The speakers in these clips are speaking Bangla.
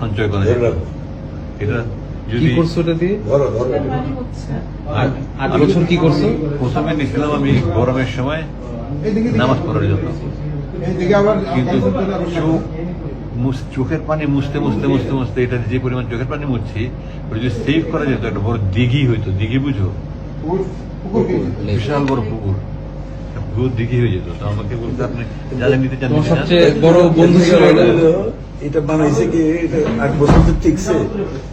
সঞ্চয় করা এটা কি যদি করছ ওটা দিয়ে? ধরো ধরো। আট আট বছর কি করছ? প্রথমে নিয়েছিলাম আমি গরমের সময় নামাজ পড়ার জন্য। কিন্তু চোখ চোখের পানি মুছতে মুছতে মুছতে মুছতে এটা যে পরিমাণ চোখের পানি মুছছি ওটা যদি সেভ করা যেত একটা বড় দিঘি হইতো। দিঘি বুঝো? বিশাল বড় পুকুর। একটা পুকুর দিঘি হয়ে যেত। তো আমাকে বলতে আপনি যারা নিতে চান নিতে চান। সবচেয়ে বড় বন্ধু ছিল এটা বানাইছে কি আট বছর তো ঠিকছে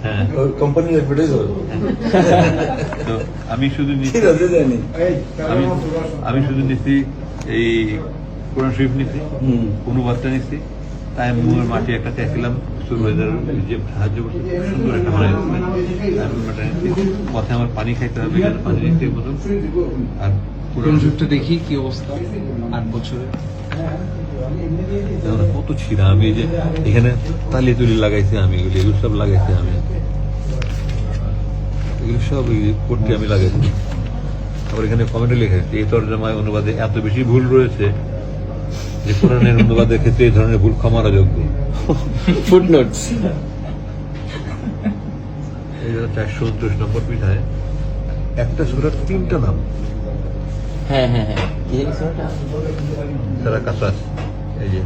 হ্যাঁ। কোম্পানি অ্যাডভার্টাইজ হয় তো আমি শুধু জানি আমি আমি শুধু নিচ্ছি এই কোরআন শরীফ নিচ্ছি হুম। অনুবাদটা নিচ্ছি। তাই মুয়ের মাটি একটা চাইছিলাম সুরবাইদার যে সাহায্য করছে সুন্দর একটা আমি পথে আমার পানি খাইতে হবে পানি নিতে আর কোরআন কোরআন শরীফটা দেখি কি অবস্থা আট বছরে। কত ছিঁড়া আমি যে এখানে তালি তুলি লাগাইছি আমি এগুলো এগুলো সব লাগাইছি আমি। এগুলো সব করতে আমি লাগাইছি। আবার এখানে কমেন্টে এই তর্জমায় অনুবাদে এত বেশি ভুল রয়েছে যে কোরআনের অনুবাদের ক্ষেত্রে এই ধরনের ভুল ক্ষমার যোগ্য। ফুটনোটস চারশো উনত্রিশ নম্বর পিঠায় একটা সুরার তিনটা নাম। হ্যাঁ হ্যাঁ হ্যাঁ। কাসাস। এই যে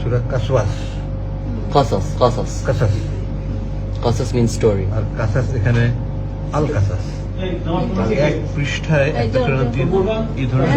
সুরা কাসওয়াস। কসাস কসাস কাসাস কসাস মিন স্টোরি আর কাসাস এখানে আল কাসাস এক পৃষ্ঠায় একটা এই ধরনের